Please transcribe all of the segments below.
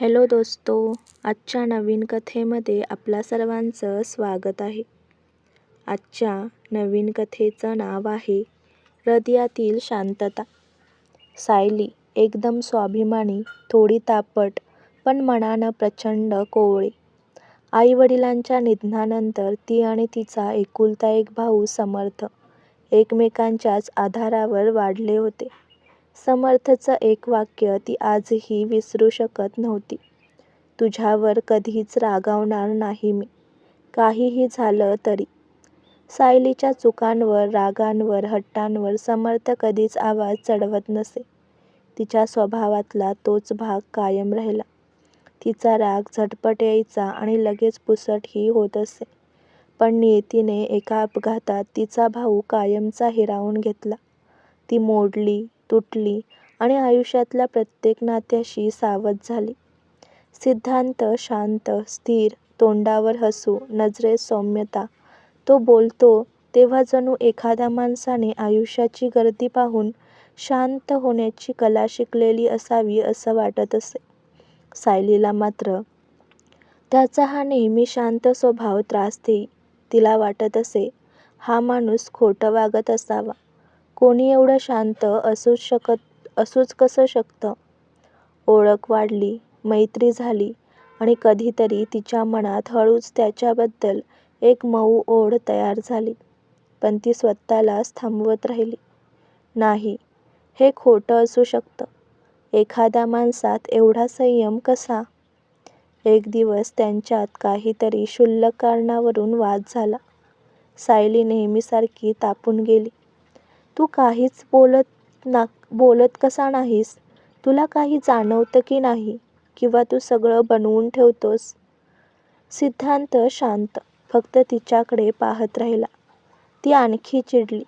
Hello दोस्तो आजच्या नवीन कथेमध्ये आपल्या सर्वांचं स्वागत आहे. आजच्या नवीन कथेचं नाव आहे हृदयातील शांतता. सायली एकदम स्वाभिमानी थोडी तापट पण मनानं प्रचंड कोवळी. आईवडिलांच्या निधनानंतर ती आणि तिचा एकुलता एक भाऊ समर्थ एकमेकांच्याच आधारावर वाढले होते. समर्थचं एक वाक्य ती आजही विसरू शकत नव्हती. तुझ्यावर कधीच रागावणार नाही मी. काहीही झालं तरी सायलीच्या चुकांवर रागांवर हट्टांवर समर्थ कधीच आवाज चढवत नसे. तिच्या स्वभावातला तोच भाग कायम राहिला. तिचा राग झटपट यायचा आणि लगेच पुसटही होत असे. पण नियतीने एका अपघातात तिचा भाऊ कायमचा हिरावून घेतला. ती मोडली तुटली आणि आयुष्यातल्या प्रत्येक नात्याशी सावध झाली. सिद्धांत शांत स्थिर तोंडावर हसू नजरेत सौम्यता. तो बोलतो तेव्हा जणू एखाद्या माणसाने आयुष्याची गर्दी पाहून शांत होण्याची कला शिकलेली असावी असं वाटत असे. सायलीला मात्र त्याचा हा नेहमी शांत स्वभाव त्रास देई तिला वाटत असे हा माणूस खोटं वागत असावा. कोणी एवढं शांत असूच शकत असूच कसं शकतं? ओळख वाढली मैत्री झाली आणि कधीतरी तिच्या मनात हळूच त्याच्याबद्दल एक मऊ ओढ तयार झाली. पण ती स्वतःलाच थांबवत राहिली. नाही हे खोटं असू शकतं. एखाद्या माणसात एवढा संयम कसा? एक दिवस त्यांच्यात काहीतरी क्षुल्लक कारणावरून वाद झाला. सायली नेहमीसारखी तापून गेली. तू काहीच बोलत ना बोलत कसा नाहीस? तुला काही जाणवतं की नाही? किंवा तू सगळं बनवून ठेवतोस? सिद्धांत शांत फक्त तिच्याकडे पाहत राहिला. ती आणखी चिडली.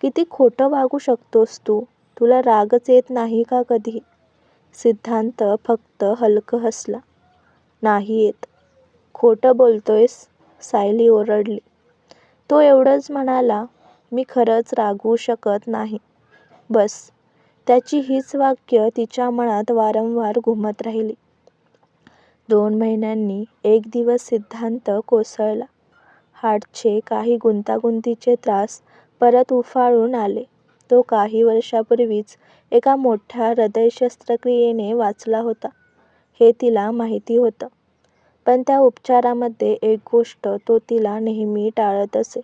किती खोटं वागू शकतोस तू? तुला रागच येत नाही का कधी? सिद्धांत फक्त हलकं हसला. नाही येत. खोटं बोलतोयस? सायली ओरडली. तो एवढंच म्हणाला मी खरंच रागवू शकत नाही. बस. त्याची हीच वाक्य तिच्या मनात वारंवार घुमत राहिली. दोन महिन्यांनी एक दिवस सिद्धांत कोसळला. हार्टचे काही गुंतागुंतीचे त्रास परत उफाळून आले. तो काही वर्षापूर्वीच एका मोठ्या हृदय शस्त्रक्रियेने वाचला होता. हे तिला माहिती होतं. पण त्या उपचारामध्ये एक गोष्ट तो तिला नेहमी टाळत असे.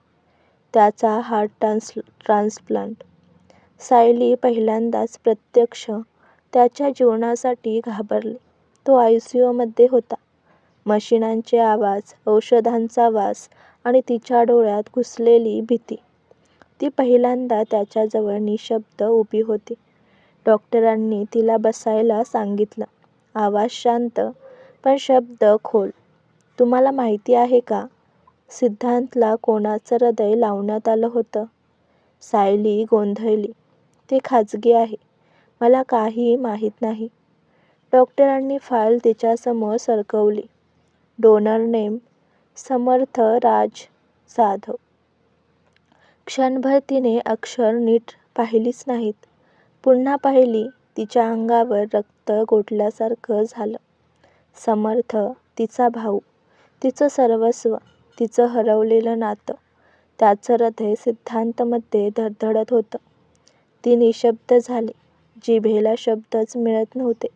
त्याचा हार्ट ट्रान्स ट्रान्सप्लांट. सायली पहिल्यांदाच प्रत्यक्ष त्याच्या जीवनासाठी घाबरली. तो आय सी यूमध्ये होता. मशिनांचे आवाज औषधांचा वास आणि तिच्या डोळ्यात घुसलेली भीती. ती पहिल्यांदा त्याच्याजवळ निशब्द उभी होती. डॉक्टरांनी तिला बसायला सांगितलं. आवाज शांत पण शब्द खोल. तुम्हाला माहिती आहे का? सिद्धांतला कोणाचं हृदय लावण्यात आलं होतं? सायली गोंधळली. ते खाजगी आहे. मला काही माहीत नाही. डॉक्टरांनी फाईल तिच्यासमोर सरकवली. डोनर नेम समर्थ राज जाधव क्षणभर तिने अक्षर नीट पाहिलीच नाहीत. पुन्हा पाहिली तिच्या अंगावर रक्त गोठल्यासारखं झालं. समर्थ तिचा भाऊ. तिचं सर्वस्व. तिचं हरवलेलं नातं. त्याचं हृदय सिद्धांतमध्ये धडधडत होतं. ती निशब्द झाली जिभेला शब्दच मिळत नव्हते.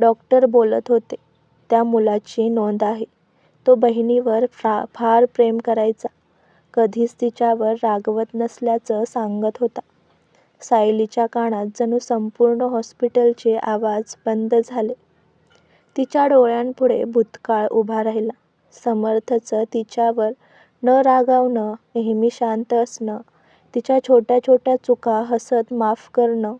डॉक्टर बोलत होते त्या मुलाची नोंद आहे. तो बहिणीवर फा फार प्रेम करायचा. कधीच तिच्यावर रागवत नसल्याचं सांगत होता. सायलीच्या कानात जणू संपूर्ण हॉस्पिटलचे आवाज बंद झाले. तिच्या डोळ्यांपुढे भूतकाळ उभा राहिला. समर्थचं तिच्यावर न रागावणं नेहमी शांत असणं तिच्या छोट्या छोट्या चुका हसत माफ करणं.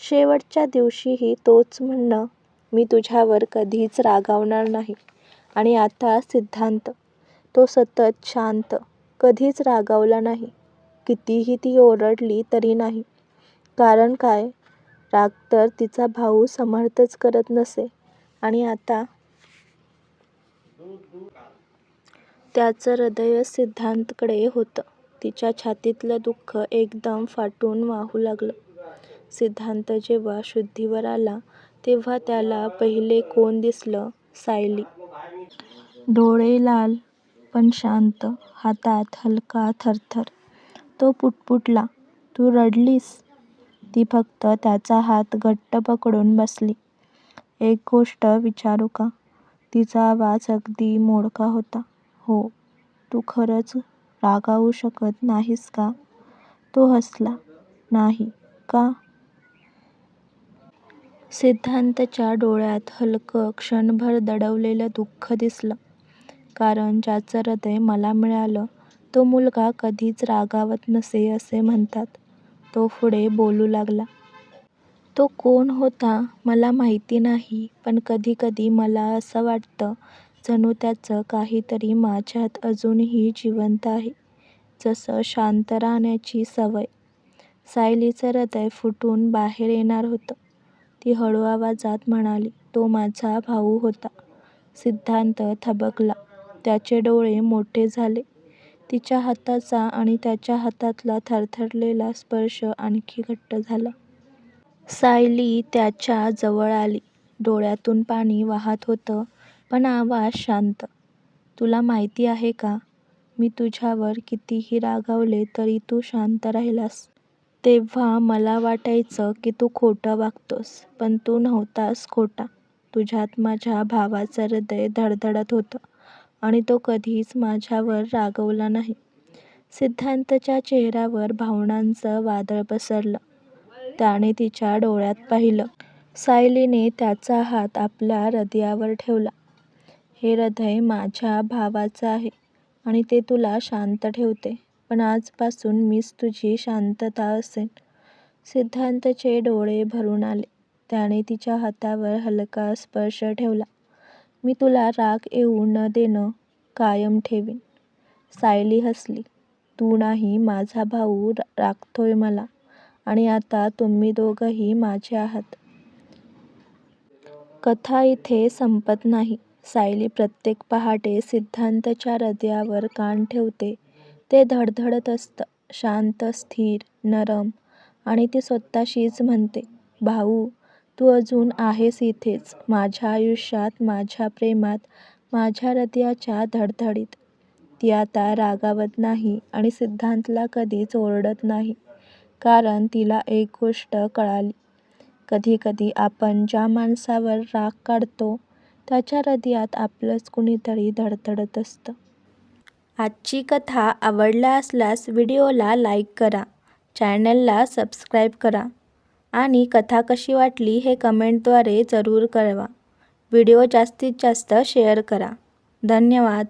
शेवटच्या दिवशीही तोच म्हणणं मी तुझ्यावर कधीच रागावणार नाही. आणि आता सिद्धांत तो सतत शांत कधीच रागावला नाही. कितीही ती ओरडली तरी नाही. कारण काय? राग तर तिचा भाऊ समर्थच करत नसे. आणि आता त्याचं हृदय सिद्धांतकडे होतं तिच्या छातीतलं दुःख एकदम फाटून वाहू लागलं सिद्धांत जेव्हा शुद्धीवर आला तेव्हा त्याला पहिले कोण दिसलं? सायली. डोळे लाल पण शांत, हातात हलका थरथर. तो पुटपुटला, तू रडलीस? ती फक्त त्याचा हात घट्ट पकडून बसली. एक गोष्ट विचारू का? तिचा आवाज अगदी मोडका होता. हो. तू खरंच रागावू शकत नाहीस का? तो हसला. नाही. का? सिद्धांतच्या डोळ्यात हलकं, क्षणभर दडवलेलं दुःख दिसलं. कारण ज्याचं हृदय मला मिळालं तो मुलगा कधीच रागावत नसे असे म्हणतात. तो पुढे बोलू लागला. तो कोण होता मला माहिती नाही पण कधी कधी मला असं वाटतं जणू त्याचं काहीतरी माझ्यात अजूनही जिवंत आहे. जसं शांत राहण्याची सवय. सायलीचं हृदय फुटून बाहेर येणार होतं. ती हळू आवाजात म्हणाली, तो माझा भाऊ होता. सिद्धांत थबकला. त्याचे डोळे मोठे झाले. तिच्या हाताचा आणि त्याच्या हातातला थरथरलेला स्पर्श आणखी घट्ट झाला. सायली त्याच्याजवळ आली. डोळ्यातून पाणी वाहत होतं पण आवाज शांत. तुला माहिती आहे का, मी तुझ्यावर कितीही रागावले तरी तू शांत राहिलास. तेव्हा मला वाटायचं की तू खोटं वागतोस. पण तू नव्हतास खोटा. तुझ्यात माझ्या भावाचं हृदय धडधडत होतं आणि तो कधीच माझ्यावर रागावला नाही. सिद्धांतच्या चेहऱ्यावर भावनांचं वादळ पसरलं. त्याने तिच्या डोळ्यात पाहिलं. सायलीने त्याचा हात आपल्या हृदयावर ठेवला. हे हृदय माझ्या भावाचं आहे आणि ते तुला शांत ठेवते. पण आजपासून मीच तुझी शांतता असेन. सिद्धांतचे डोळे भरून आले. त्याने तिच्या हातावर हलका स्पर्श ठेवला. मी तुला राग येऊ न देणं कायम ठेवीन. सायली हसली. तू नाही माझा भाऊ राखतोय मला आणि आता तुम्ही दोघंही माझे आहात. कथा इथे संपत नाही. सायली प्रत्येक पहाटे सिद्धांतच्या हृदयावर कान ठेवते. ते धडधडत असतं. शांत, स्थिर, नरम आणि ती स्वतःशीच म्हणते, भाऊ, तू अजून आहेस इथेच. माझ्या आयुष्यात, माझ्या प्रेमात, माझ्या हृदयाच्या धडधडीत. ती आता रागावत नाही आणि सिद्धांतला कधीच ओरडत नाही. कारण तिला एक गोष्ट कळाली. कधी कधी आपण ज्या माणसावर राग काढतो त्याच्या हृदयात आपलंच कुणीतरी धडधडत असतं. आजची कथा आवडला असल्यास व्हिडिओला लाईक करा, चॅनलला सबस्क्राईब करा आणि कथा कशी वाटली हे कमेंटद्वारे जरूर कळवा. व्हिडिओ जास्तीत जास्त शेअर करा. धन्यवाद.